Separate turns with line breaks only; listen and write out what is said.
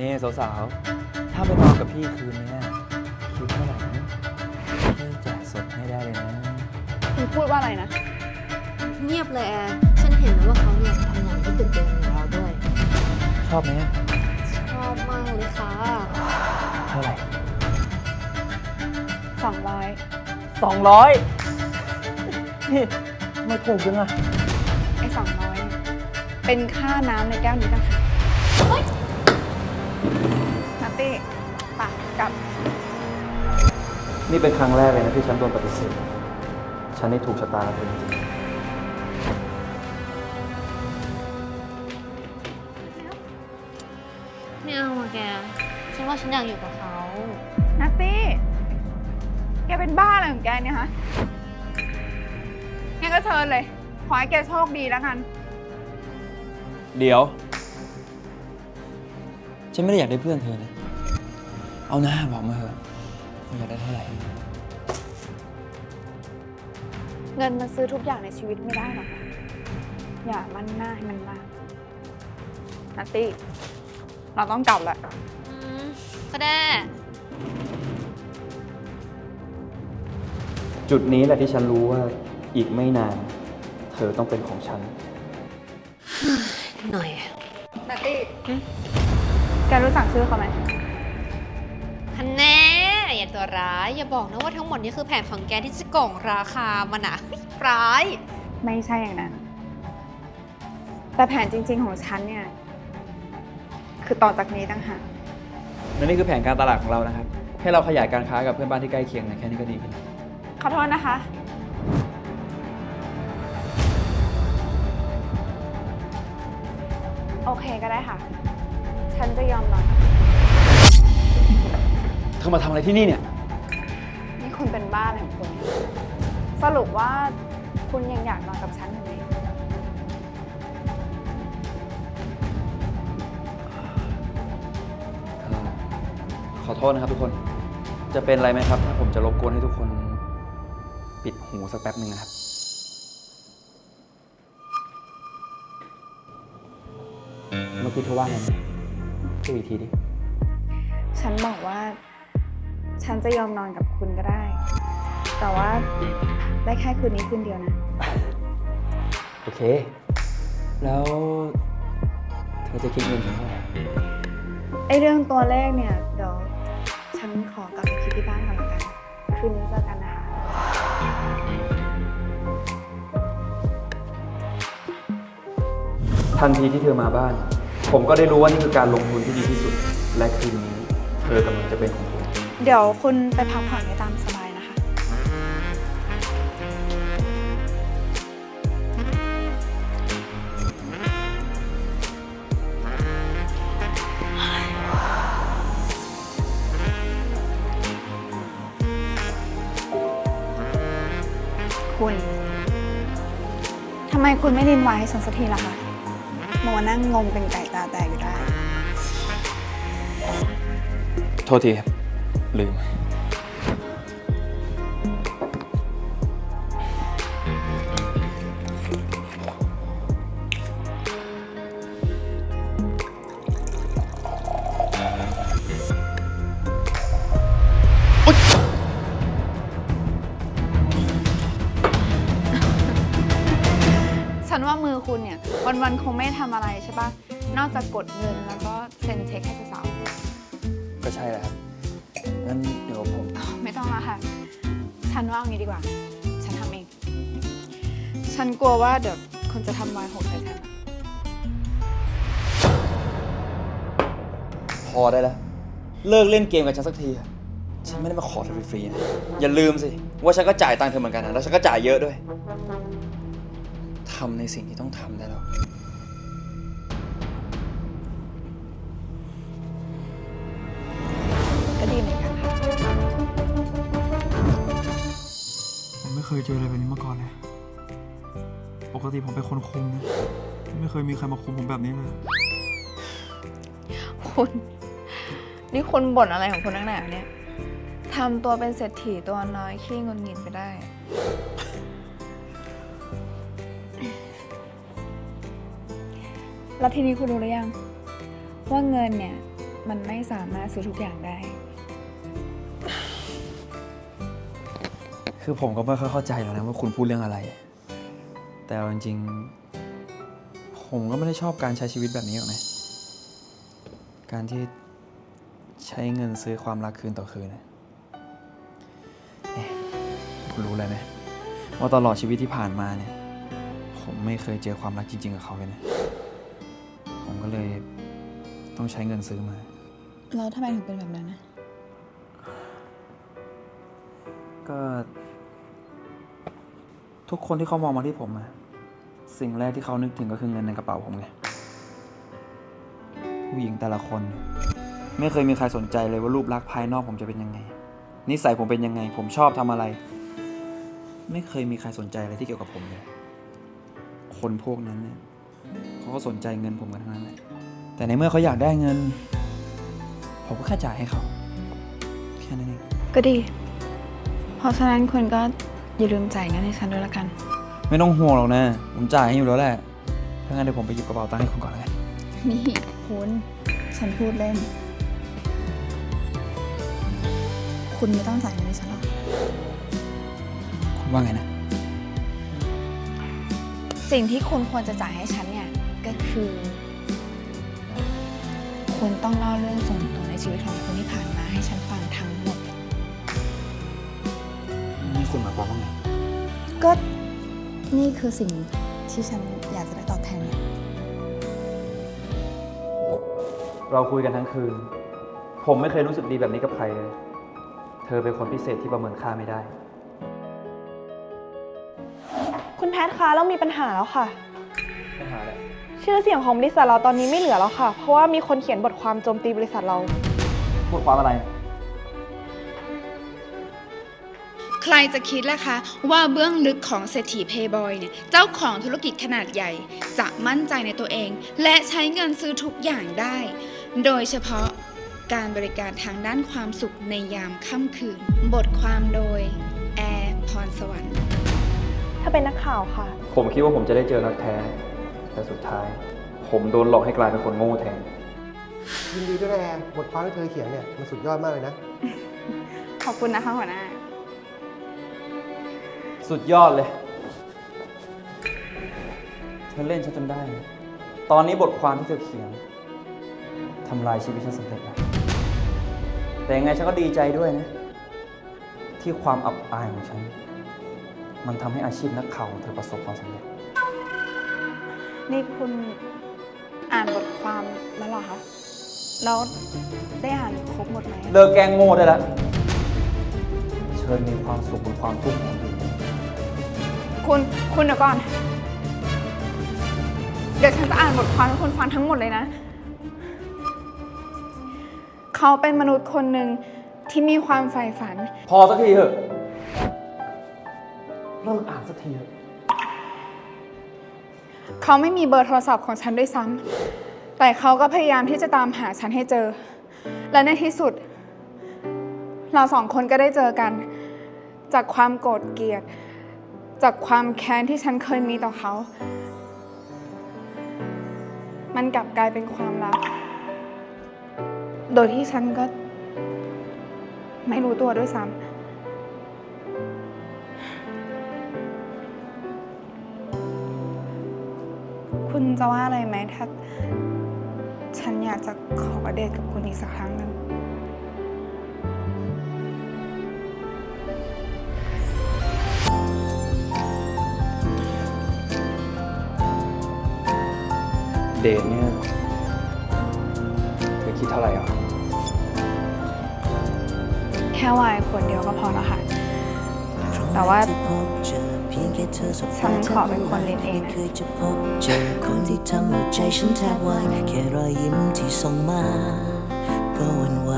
นี่สาวๆ ถ้าไปนอนกับพี่คืนเนี้ยคิดเท่าไหร่นะพี่จ่ายสดให้ได้เลยนะ
คุณพูดว่าอะไรนะ
เงียบเลยแอร์ฉันเห็นนะว่าเขาเนี่ยทำงานที่ตึกเดียวกับเราด้วย
ชอบไหม
ชอบมากเลยค่ะ
เท่าไหร่
สองร้อย
สองร้อยนี่ไม่ถูกจังอะ
ไอ้สองร้อยเป็นค่าน้ำในแก้วนี้ต่างหากนั ตตี้ไปะกลับ
นี่เป็นครั้งแรกเลยนะที่ฉันโดนปฏิเสธ ฉันนี่ถูกชะตาเธอจริง
ไม่เอาอะแก ฉันว่าฉันอยากอยู่กับเขา
นัตตี้ แกเป็นบ้าอะไรของแกเนี่ยฮะงั้นก็เชิญเลย ขอให้แกโชคดีแล้วกัน
เดี๋ยว ฉันไม่ได้อยากได้เพื่อนเธอนะ เอาหน้าบอกมาเถอะว่าอยากได้เท่าไหร่
เงินมันซื้อทุกอย่างในชีวิตไม่ได้หรอกค่ะอย่ามั่นหน้าให้มันมากนัตตี้ เราต้องกลับแล้ว
อืมก็ได้
จุดนี้แหละที่ฉันรู้ว่าอีกไม่นาน เธอต้องเป็นของฉัน
หน่อย
นัตตี้ แกรู้จักชื่อเขาไหม
ฮัน แน่อย่าตัวร้าย อย่าบอกนะว่าทั้งหมดนี้คือแผนของแกที่จะโก่งราคามันอะเฮ้ยร้าย
ไม่ใช่อย่างนั้น แต่แผนจริง ๆ ของฉันเนี่ย คือต่อจากนี้ตั้งหาก
และนี่คือแผนการตลาดของเรานะครับให้เราขยายการค้ากับเพื่อนบ้านที่ใกล้เคียงเนี่ยแค่นี้ก็ดีขึ้น
ขอโทษนะคะ โอเคก็ได้ค่ะ ฉันจะยอมนอนกับ
เธอมาทำอะไรที่นี่เนี่ย
นี่คุณเป็นบ้าอะไรของคุณ สรุปว่าคุณยังอยากนอนกับฉันอยู่ไหม
เอ่อขอโทษนะครับทุกคน จะเป็นอะไรไหมครับถ้าผมจะรบกวนให้ทุกคนปิดหูสักแป๊บหนึ่งนะครับ เมื่อกี้เธอว่าไงนะพูดอีกทีดิ
ฉันบอกว่า ฉันจะยอมนอนกับคุณก็ได้ แต่ว่าได้แค่คืนนี้คืนเดียวนะ
โอเค แล้วเธอจะคิดเงินฉันเท่าไหร่
ไอเรื่องตัวเลขเนี่ย เดี๋ยวฉันขอกลับไปคิดที่บ้านก่อนละกัน คืนนี้เจอกันนะคะ
ทันทีที่เธอมาบ้าน ผมก็ได้รู้ว่านี่คือการลงทุนที่ดีที่สุด และคืนนี้ เธอกำลังจะเป็นของผม
เดี๋ยวคุณไปพักผ่อนได้ตามสบายนะคะ คุณ ทำไมคุณไม่ดินไว้ให้ฉันสักทีล่ะคะมัวนั่งงมเป็นไก่ตาแตกอยู่ได้
โทษทีครับ ลืม
ฉันว่ามือคุณเนี่ย วันๆ คงไม่ทำอะไรใช่ปะนอกจากกดเงินแล้วก็เซ็นเช็คให้สาว
ก็ใช่แหละครับ งั้นเดี๋ยวผม
ๆอ้าวไม่ต้องละค่ะ ฉันว่าเอางี้ดีกว่า ฉันทำเอง ฉันกลัวว่าเดี๋ยวคุณจะทำรอยหกใส่ฉันอะ
พอได้แล้ว เลิกเล่นเกมกับฉันสักทีอะฉันไม่ได้มาขอเธอฟรีๆนะ อย่าลืมสิ ว่าฉันก็จ่ายตังค์เธอเหมือนกันนะ แล้วฉันก็จ่ายเยอะด้วยทำในสิ่งที่ต้องทำได้แล้ว
ยเจออะไรแบบนี้มาก่อนเลย ปกติผมเป็นคนคุมนะ ไม่เคยมีใครมาคุมผมแบบนี้เลย
คุณ นี่คุณบ่นอะไรของคุณนักหนาเนี่ยทำตัวเป็นเศรษฐีตัวน้อยขี้งนงินไปได้ แล้วทีนี้คุณรู้หรือยัง ว่าเงินเนี่ย มันไม่สามารถซื้อทุกอย่างได้
คือผมก็ไม่ค่อยเข้าใจหรอกนะว่าคุณพูดเรื่องอะไร แต่เอาจริงๆ ผมก็ไม่ได้ชอบการใช้ชีวิตแบบนี้หรอกนะ การที่ใช้เงินซื้อความรักคืนต่อคืนนะเอ๊ะคุณรู้เลยไหมว่าตลอดชีวิตที่ผ่านมาเนี่ย ผมไม่เคยเจอความรักจริง ๆ กับเขาเลยนะ ผมก็เลยต้องใช้เงินซื้อมา
แล้วทำไมถึงเป็นแบบนั้นนะ
ก็ ทุกคนที่เขามองมาที่ผมอะสิ่งแรกที่เขานึกถึงก็คือเงินในกระเป๋าผมไงผู้หญิงแต่ละคน ไม่เคยมีใครสนใจเลยว่ารูปลักษณ์ภายนอกผมจะเป็นยังไง นิสัยผมเป็นยังไง ผมชอบทำอะไร ไม่เคยมีใครสนใจอะไรที่เกี่ยวกับผมเลยคนพวกนั้นเนี่ยเขาก็สนใจเงินผมกันทั้งนั้นแหละแต่ในเมื่อเขาอยากได้เงิน ผมก็แค่จ่ายให้เขา แค่นั้นเอง
ก็ดี เพราะฉะนั้นคุณก็ อย่าลืมจ่ายเงินให้ฉันด้วยละกัน
ไม่ต้องห่วงหรอกนะ ผมจ่ายให้อยู่แล้วแหละ ถ้างั้นเดี๋ยวผมไปหยิบกระเป๋าตังค์ให้คุณก่อนแล้วกัน
นี่คุณฉันพูดเล่น คุณไม่ต้องจ่ายเงินให้ฉันหรอก
คุณว่าไงนะ
สิ่งที่คุณควรจะจ่ายให้ฉันเนี่ยก็คือ คุณต้องเล่าเรื่องส่วนตัวในชีวิตของคุณที่ผ่านมาให้ฉันฟังทั้งหมด
นี่คุณหมายความว่าไง
ก็นี่คือสิ่งที่ฉันอยากจะได้ตอบแทนเนี่ย
เราคุยกันทั้งคืน ผมไม่เคยรู้สึกดีแบบนี้กับใครเลย เธอเป็นคนพิเศษที่ประเมินค่าไม่ได้
คุณแพทคะเรามีปัญหาแล้วค่ะ
ปัญหาอะไร
ชื่อเสียงของบริษัทเราตอนนี้ไม่เหลือแล้วค่ะ เพราะว่ามีคนเขียนบทความโจมตีบริษัทเรา
พูดความอะไร
ใครจะคิดล่ะคะว่าเบื้องลึกของเศรษฐีเพย์บอยเนี่ยเจ้าของธุรกิจขนาดใหญ่ จะมั่นใจในตัวเอง และใช้เงินซื้อทุกอย่างได้ โดยเฉพาะการบริการทางด้านความสุขในยามค่ำคืน บทความโดย แอร์พรสวรรค์
ถ้าเป็นนักข่าวค่ะ
ผมคิดว่าผมจะได้เจอรักแท้ แต่สุดท้าย ผมโดนหลอกให้กลายเป็นคนโง่แทน
ยินดีด้วยนะแอร์บทความที่เธอเขียนเนี่ยมันสุดยอดมากเลยนะ
ขอบคุณนะคะหัวหน้า
สุดยอดเลย เธอเล่นฉันจนได้ ตอนนี้บทความที่เธอเขียนทำลายชีวิตฉันสำเร็จแล้วแต่ยังไงฉันก็ดีใจด้วยนะ ที่ความอับอายของฉัน มันทำให้อาชีพนักข่าวของเธอประสบความสำเร็จ
นี่คุณอ่านบทความแล้วเหรอคะ แล้วได้อ่านครบหมดไหม
เลิกแกล้งโง่ได้แล้ว เชิญมีความสุขบนความทุกข์ของคนอื่น
คุณ คุณเดี๋ยวก่อน เดี๋ยวฉันจะอ่านบทความให้คุณฟังทั้งหมดเลยนะ เขาเป็นมนุษย์คนหนึ่งที่มีความใฝ่ฝัน
พอสักทีเถอะเลิกอ่านสักทีเถอะ
เขาไม่มีเบอร์โทรศัพท์ของฉันด้วยซ้ำ แต่เขาก็พยายามที่จะตามหาฉันให้เจอ และในที่สุด เราสองคนก็ได้เจอกัน จากความโกรธเกลียด จากความแค้นที่ฉันเคยมีต่อเขา มันกลับกลายเป็นความรัก โดยที่ฉันก็ ไม่รู้ตัวด้วยซ้ำ คุณจะว่าอะไรไหมถ้า ฉันอยากจะขอเดทกับคุณอีกสักครั้งหนึ่ง
เดทเนี่ยเธอคิดเท่าไหร่อะ
แค่วายขวดเดียวก็พอแล้วค่ะ แต่ว่าฉันขอเป็นคนเล่นเองนะ
เคยจะพบเจอคนที่ทำหัวใจฉันแทบวายแค่รอยยิ้มที่ส่งมา ก็หวันไหว